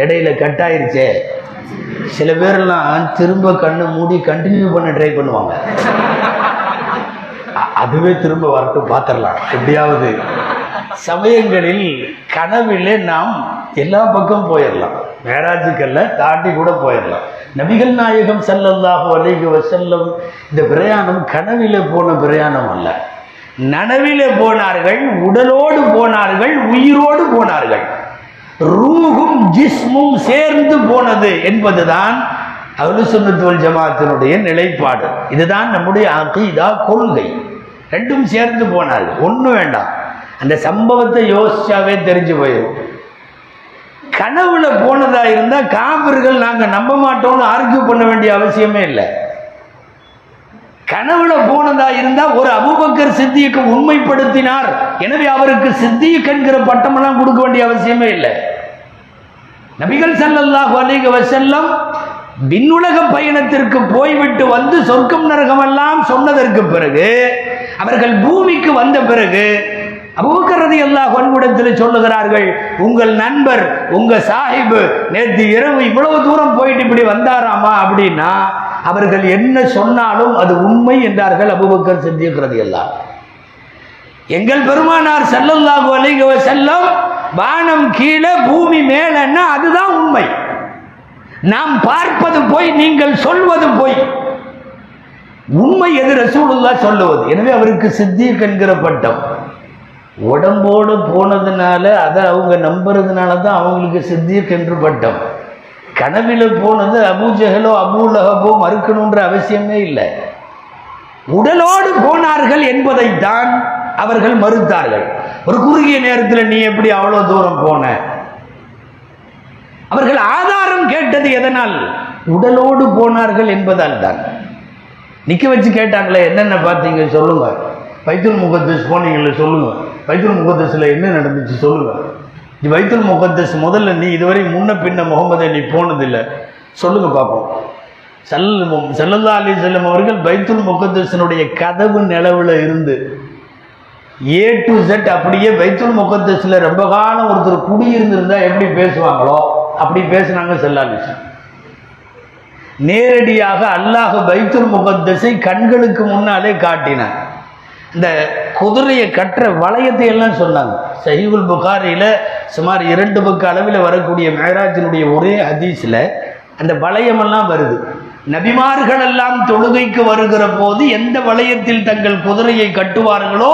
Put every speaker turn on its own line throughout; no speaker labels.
இடையில கட் ஆயிருச்சே சில பேரெல்லாம் திரும்ப கண்ணை மூடி கண்டினியூ பண்ண ட்ரை பண்ணுவாங்க. அதுவே திரும்ப வரட்டும் பார்த்துடலாம் எப்படியாவது. சமயங்களில் கனவிலே நாம் எல்லா பக்கம் போயிடலாம் மேராஜுக்கல்ல தாண்டி கூட போயிடலாம் நபிகள் நாயகம் ஸல்லல்லாஹு அலைஹி செல்லும் இந்த பிரயாணம் கனவிலே போன பிரயாணம் அல்ல. நனவிலே போனார்கள் உடலோடு போனார்கள் உயிரோடு போனார்கள். ரூகும் ஜிஸ்மும் சேர்ந்து போனது என்பதுதான் அஹ்லு சுண்ணத்துவல் ஜமாத்தினுடைய நிலைப்பாடு. இதுதான் நம்முடைய அகீதா கொள்கை. ரெண்டும் சேர்ந்து போனால் ஒன்றும் வேண்டாம். அந்த சம்பவத்தை யோசிச்சாவே தெரிஞ்சு போயிடும் கனவுல போனதா இருந்தால் காவிர்கள் நாங்கள் நம்ப மாட்டோம்னு ஆர்கியூ பண்ண வேண்டிய அவசியமே இல்லை. கனவுல போனதா இருந்தா ஒரு அபுபக்கர் சித்தியக்கு உண்மைப்படுத்தினார். எனவே அவருக்கு சித்திக் என்கிற பட்டமெல்லாம் கொடுக்க வேண்டிய அவசியமே இல்லை. நபிகள் ஸல்லல்லாஹு அலிக வசல்லம் விண்ணுலக பயணத்திற்கு போய்விட்டு வந்து சொர்க்கம் நரகமெல்லாம் சொன்னதற்கு பிறகு அவர்கள் பூமிக்கு வந்த பிறகு அபூக்கரதி எல்லா வன்குடத்தில் சொல்லுகிறார்கள் உங்கள் நண்பர் உங்க சாஹிபு நேற்று இரவு இவ்வளவு தூரம் போயிட்டு இப்படி வந்தாராமா? அப்படின்னா அவர்கள் என்ன சொன்னாலும் அது உண்மை என்றார்கள் அபுபக்கர் சித்திக்கிறது எல்லாம் எங்கள் பெருமானார் ஸல்லல்லாஹு அலைஹி செல்லம் வானம் கீழே பூமி மேலன்னா அதுதான் உண்மை. நாம் பார்ப்பது போய் நீங்கள் சொல்வது போய். உண்மை எது ரசூலுல்லா சொல்லுவது? எனவே அவருக்கு சித்திக் என்கிற பட்டம். உடம்போடு போனதுனால அதை அவங்க நம்புறதுனால தான் அவங்களுக்கு சித்திக் என்று பட்டம். கனவில் போனது அபூஜஹலோ அபூலஹபோ மறுக்கணுன்ற அவசியமே இல்லை. உடலோடு போனார்கள் என்பதைத்தான் அவர்கள் மறுத்தார்கள். ஒரு குறுகிய நேரத்தில் நீ எப்படி அவ்வளோ தூரம் போன? அவர்கள் ஆதாரம் கேட்டது எதனால்? உடலோடு போனார்கள் என்பதால் தான். நிற்க வச்சு கேட்டாங்களே என்னென்ன பார்த்தீங்க சொல்லுங்க. பைத்துல் முகத்தஸ் போனீங்களே சொல்லுங்க. பைத்துல் முகத்தஸில் என்ன நடந்துச்சு சொல்லுங்கள் இது வைத்துல் முகத்தஸ் முதல்ல நீ இதுவரை முன்ன பின்ன முகமதை நீ போனதில்லை. சொல்லுங்க பார்ப்போம் சல் செல்லல்லா அலி செல்லம் அவர்கள் பைத்துல் முகத்தஸினுடைய கதவு நிலவில் இருந்து ஏ டு செட் அப்படியே பைத்துல் முகத்தஸில் ரொம்ப காலம் ஒருத்தர் குடியிருந்திருந்தா எப்படி பேசுவாங்களோ அப்படி பேசுனாங்க செல்லாலிசன் நேரடியாக அல்லாஹ் பைத்துல் முகத்தஸை கண்களுக்கு முன்னாலே காட்டினான். இந்த குதிரையை கட்டுற வளையத்தை எல்லாம் சொன்னாங்க. சஹீபுல் புகாரியில் சுமார் இரண்டு பக்க அளவில் வரக்கூடிய மேராஜினுடைய ஒரே அதிசில் அந்த வளையமெல்லாம் வருது. நபிமார்கள் எல்லாம் தொழுகைக்கு வருகிற போது எந்த வளையத்தில் தங்கள் குதிரையை கட்டுவார்களோ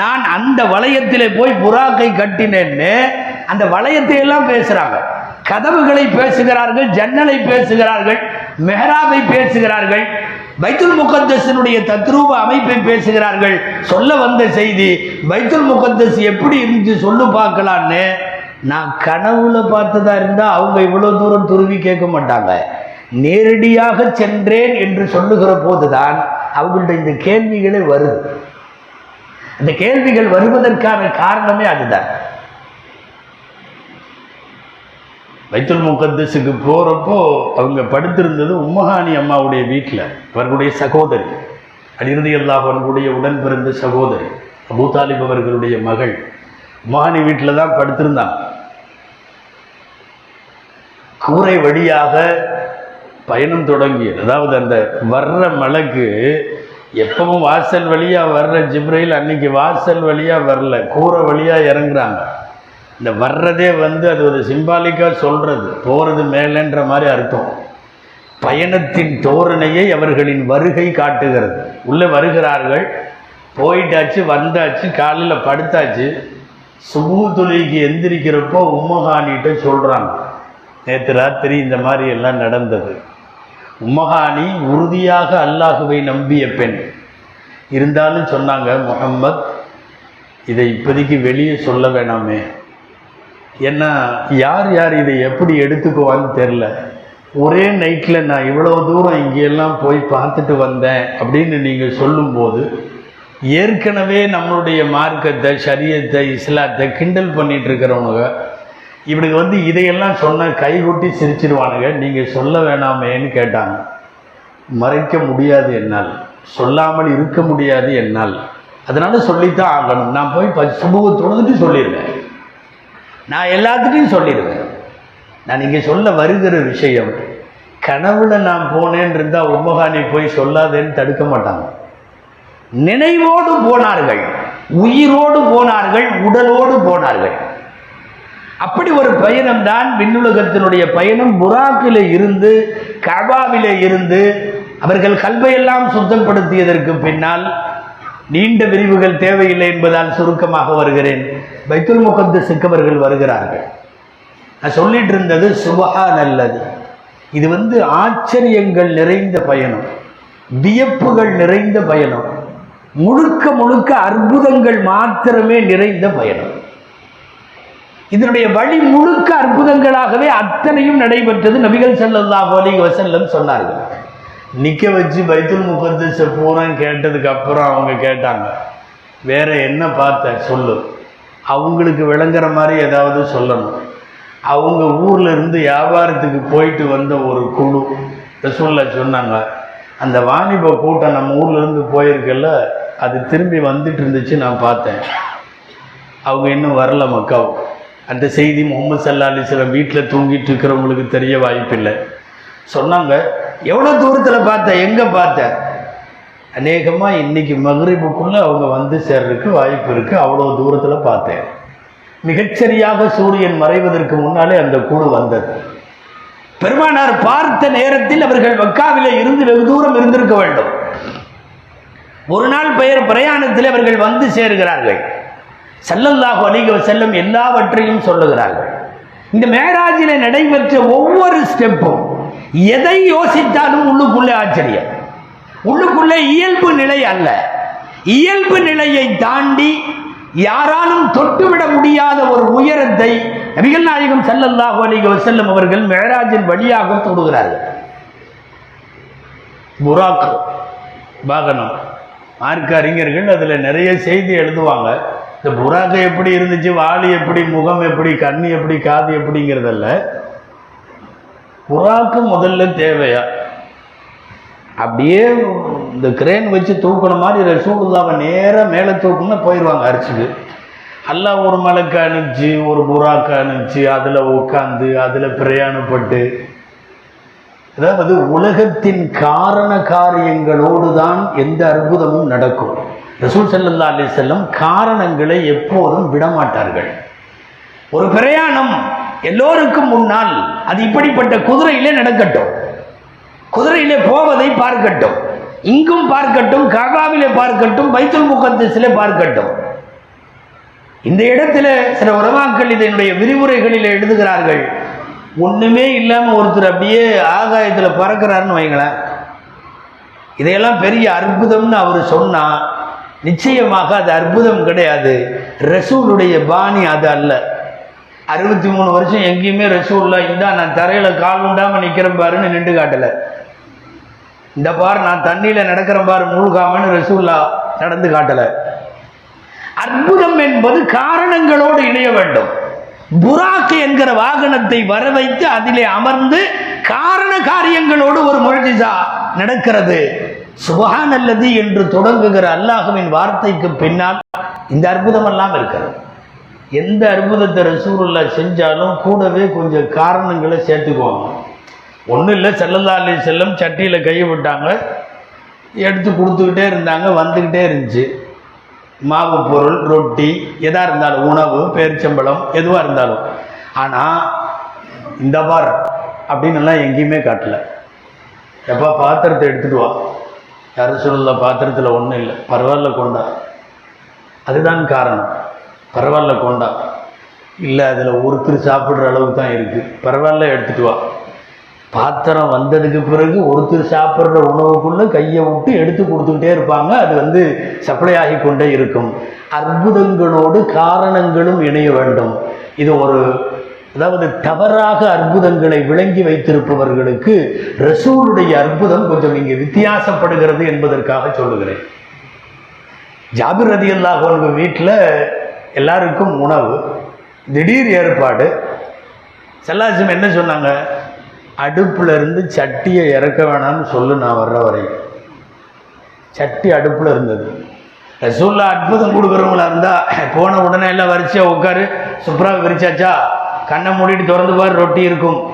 நான் அந்த வளையத்திலே போய் புறாக்கை கட்டினேன்னு அந்த வளையத்தை எல்லாம் பேசுகிறாங்க கதவுகளை பேசுகிறார்கள் ஜன்னலை பேசுகிறார்கள். மெஹராபை பேசுகிறார்கள் பைத்துல் முகத்தஸினுடைய தத்ரூப அமைப்பை பேசுகிறார்கள். சொல்ல வந்த செய்தி பைத்துல் முகத்தஸ் எப்படி இருந்துச்சு சொல்லு பார்க்கலான்னு நான் கனவுல பார்த்ததா இருந்தா அவங்க இவ்வளவு தூரம் துருவி கேட்க மாட்டாங்க. நேரடியாக சென்றேன் என்று சொல்லுகிற போதுதான் அவங்கள்ட்ட இந்த கேள்விகளே வருது. அந்த கேள்விகள் வருவதற்கான காரணமே அதுதான். பைத்துல் முகத்தஸுக்கு போகிறப்போ அவங்க படுத்திருந்தது உம்மஹானி அம்மாவுடைய வீட்டில் அவர்களுடைய சகோதரி. அலிரதி அல்லாஹனுடைய உடன் பிறந்த சகோதரி அபூ தாலிப் அவர்களுடைய மகள். உம்மஹானி வீட்டில் தான் படுத்திருந்தாங்க. கூரை வழியாக பயணம் தொடங்கியது. அதாவது அந்த வர்ற மலைக்கு எப்பவும் வாசல் வழியாக வர்ற ஜிப்ரையில் அன்னைக்கு வாசல் வழியாக வரல கூரை வழியாக இறங்குறாங்க. இந்த வர்றதே வந்து அது ஒரு சிம்பாலிக்காக சொல்கிறது போகிறது மேலேன்ற மாதிரி அர்த்தம். பயணத்தின் தோரணையை அவர்களின் வருகை காட்டுகிறது. உள்ளே வருகிறார்கள். போயிட்டாச்சு வந்தாச்சு காலையில் படுத்தாச்சு. சுபு தொழிலுக்கு எந்திரிக்கிறப்போ உம்மகானிகிட்ட சொல்கிறாங்க நேற்று ராத்திரி இந்த மாதிரி எல்லாம் நடந்தது. உம்மகானி உறுதியாக அல்லாஹுவை நம்பிய பெண். இருந்தாலும் சொன்னாங்க முகம்மத் இதை இப்போதைக்கு வெளியே சொல்ல வேணாமே. ஏன்னா யார் யார் இதை எப்படி எடுத்துக்குவான்னு தெரில ஒரே நைட்டில் நான் இவ்வளோ தூரம் இங்கெல்லாம் போய் பார்த்துட்டு வந்தேன் அப்படின்னு நீங்கள் சொல்லும்போது ஏற்கனவே நம்மளுடைய மார்க்கத்தை சரியத்தை இஸ்லாத்தை கிண்டல் பண்ணிட்டு இருக்கிறவனுங்க இவனுக்கு வந்து இதையெல்லாம் சொன்ன கைகொட்டி சிரிச்சிருவானுங்க. நீங்கள் சொல்ல வேணாமேன்னு கேட்டாங்க. மறைக்க முடியாது என்னால். சொல்லாமல் இருக்க முடியாது என்னால். அதனால் சொல்லித்தான் ஆகணும். நான் போய் ப சுபுவை தொழுதுட்டு சொல்லிடுவேன் நான் எல்லாத்துட்டையும் சொல்லிடுவேன். நான் இங்கே சொல்ல வருகிற விஷயம் கனவுல நான் போனேன் இருந்தால் உம்மகானி போய் சொல்லாதேன்னு தடுக்க மாட்டாங்க. நினைவோடு போனார்கள் உயிரோடு போனார்கள் உடலோடு போனார்கள். அப்படி ஒரு பயணம் தான் விண்ணுலகத்தினுடைய பயணம். புராக்கிலே இருந்து கபாவிலே இருந்து அவர்கள் கல்வையெல்லாம் சுத்தப்படுத்தியதற்கு பின்னால் நீண்ட விரிவுகள் தேவையில்லை என்பதால் சுருக்கமாக வருகிறேன். பைத்துல் முகத்து சிக்கவர்கள் வருகிறார்கள். நான் சொல்லிட்டு இருந்தது சுபகா நல்லது இது வந்து ஆச்சரியங்கள் நிறைந்த பயணம். வியப்புகள் நிறைந்த பயணம். முழுக்க முழுக்க அற்புதங்கள் மாத்திரமே நிறைந்த பயணம். இதனுடைய வழி முழுக்க அற்புதங்களாகவே அத்தனையும் நடைபெற்றது நபிகள் ஸல்லல்லாஹு அலைஹி வசல்லம் சொன்னார்கள். நிற்க வச்சு பைத்துல் முகத்தஸ பூரா கேட்டதுக்கு அப்புறம் அவங்க கேட்டாங்க. வேற என்ன பார்த்த? சொல்லு. அவங்களுக்கு விளங்குற மாதிரி ஏதாவது சொல்லணும். அவங்க ஊரில் இருந்து வியாபாரத்துக்கு போயிட்டு வந்த ஒரு குழு ரசூல்லா சொன்னாங்க. அந்த வாணிப கூட்டம் நம்ம ஊர்லேருந்து போயிருக்கல அது திரும்பி வந்துட்டு இருந்துச்சு நான் பார்த்தேன். அவங்க இன்னும் வரல மக்கா அந்த செய்தி முகமது சல்லா அலிஸ்லாம் வீட்டில் தூங்கிட்டு இருக்கிறவங்களுக்கு தெரிய வாய்ப்பில்லை. சொன்னாங்க எவ்வளோ தூரத்தில் பார்த்த எங்கே பார்த்த? அநேகமாக இன்றைக்கி மகரிபுக்குள்ளே அவங்க வந்து சேர்றதுக்கு வாய்ப்பு இருக்குது அவ்வளோ தூரத்தில் பார்த்தேன். மிகச்சரியாக சூரியன் மறைவதற்கு முன்னாலே அந்த குழு வந்தது. பெருமானார் பார்த்த நேரத்தில் அவர்கள் மக்காவிலே இருந்து வெகு தூரம் இருந்திருக்க வேண்டும். ஒரு நாள் பெயர் பிரயாணத்தில் அவர்கள் வந்து சேருகிறார்கள். ஸல்லல்லாஹு அலிக செல்லும் எல்லாவற்றையும் சொல்லுகிறார்கள். இந்த மேராஜில நடைபெற்ற ஒவ்வொரு ஸ்டெப்பும் எதை யோசித்தாலும் உள்ளுக்குள்ளே ஆச்சரியம். உள்ளுக்குள்ளே இயல்பு நிலை அல்ல. இயல்பு நிலையை தாண்டி யாராலும் தொட்டுவிட முடியாத ஒரு உயரத்தை நபிகள் நாயகம் ஸல்லல்லாஹு அலைஹி செல்லும் அவர்கள் மேராஜின் வழியாக தொடுகிறார்கள். புராக் வாகனம் மார்க்க அறிஞர்கள் அதில் நிறைய செய்தி எழுதுவாங்க. இந்த புறாக்கு எப்படி இருந்துச்சு வாளி எப்படி முகம் எப்படி கண் எப்படி காது எப்படிங்கிறதல்ல. புறாக்கு முதல்ல தேவையா? அப்படியே இந்த கிரேன் வச்சு தூக்குன மாதிரி ரசூல்லாவை நேராக மேலே தூக்குன்னு போயிடுவாங்க அரிச்சுக்கு அல்லாஹ் ஒரு மலைக்கு அனுப்பிச்சு ஒரு புறாக்கு அனுப்பிச்சு அதில் உட்காந்து அதில் பிரயாணப்பட்டு. அதாவது உலகத்தின் காரண காரியங்களோடு தான் எந்த அற்புதமும் நடக்கும். ரசூல் ஸல்லல்லாஹு அலைஹி காரணங்களை எப்போதும் விடமாட்டார்கள். ஒரு பிரயாணம் எல்லோருக்கும் முன்னால் அது இப்படிப்பட்ட குதிரையிலே நடக்கட்டும். குதிரையிலே போவதை பார்க்கட்டும். இங்கும் பார்க்கட்டும் காகாவிலே பார்க்கட்டும் பைத்துல் முகத்திலே பார்க்கட்டும். இந்த இடத்துல சில உறவாக்கள் இதனுடைய விரிவுரைகளில் எழுதுகிறார்கள். ஒன்றுமே இல்லாமல் ஒருத்தர் அப்படியே ஆகாயத்தில் பறக்கிறாருன்னு வைங்களேன். இதையெல்லாம் பெரிய அற்புதம்னு அவர் சொன்னால் நிச்சயமாக அது அற்புதம் கிடையாது. ரசூலுடைய பாணி அது அல்ல. அறுபத்தி மூணு வருஷம் எங்கேயுமே ரசூல்லா இந்தா நான் தரையில் கால் உண்டாமல் நிற்கிறேன் பாருன்னு நின்று காட்டலை. இந்த பார் நான் தண்ணியில் நடக்கிறேன் பாரு மூழ்காமன்னு ரசூல்லா நடந்து காட்டலை. அற்புதம் என்பது காரணங்களோடு இணைய வேண்டும். புராக்கு என்கிற வாகனத்தை வர வைத்து அதிலே அமர்ந்து காரண காரியங்களோடு ஒரு முழுஜிசா நடக்கிறது. சுபஹான் அல்லது என்று தொடங்குகிற அல்லாஹுவின் வார்த்தைக்கு பின்னால் இந்த அற்புதம் எல்லாம் இருக்கிறது. எந்த அற்புதத்தை ரசூருல்லா செஞ்சாலும் கூடவே கொஞ்சம் காரணங்களை சேர்த்துக்குவாங்க. ஒன்றும் இல்லை செல்லல்லா அலி செல்லம் சட்டியில் கையை விட்டாங்க. எடுத்து கொடுத்துக்கிட்டே இருந்தாங்க வந்துக்கிட்டே இருந்துச்சு. மாவு பொருள் ரொட்டி எதாக இருந்தாலும் உணவு பேரிச்சம்பழம் எதுவாக இருந்தாலும். ஆனால் இந்த பார் அப்படின்னு எல்லாம் எங்கேயுமே காட்டலை. எப்பா பாத்திரத்தை எடுத்துகிட்டு வா. யாரும் சொல்லல பாத்திரத்தில் ஒன்றும் இல்லை. பரவாயில்ல கொண்டா. அதுதான் காரணம். பரவாயில்ல கொண்டா. இல்லை அதில் ஒருத்தர் சாப்பிட்ற அளவுக்கு தான் இருக்குது பரவாயில்ல எடுத்துட்டு வா. பாத்திரம் வந்ததுக்கு பிறகு ஒருத்தர் சாப்பிட்ற உணவுக்குள்ளே கையை விட்டு எடுத்து கொடுத்துக்கிட்டே இருப்பாங்க. அது வந்து சப்ளை ஆகி கொண்டே இருக்கும். அற்புதங்களோடு காரணங்களும் இணைய வேண்டும். இது ஒரு அதாவது தவறாக அற்புதங்களை விளங்கி வைத்திருப்பவர்களுக்கு ரசூலுடைய அற்புதம் கொஞ்சம் இங்கே வித்தியாசப்படுகிறது என்பதற்காக சொல்லுகிறேன். ஜாபிர் ரதி அல்லாஹ் வீட்டில் எல்லாருக்கும் உணவு திடீர் ஏற்பாடு. செல்லாசம் என்ன சொன்னாங்க? அடுப்பில் இருந்து சட்டியை இறக்க வேணாம்னு சொல்லு நான் வர்ற வரை சட்டி அடுப்பில் இருந்தது. ரசூல்லா அற்புதம் கொடுக்குறவங்களா இருந்தால் போன உடனே எல்லாம் வரிசையாக உட்காரு. சூப்பராக விரிச்சாச்சா? கண்ணை மூடிட்டு திறந்து பாரு ரொட்டி இருக்கும்.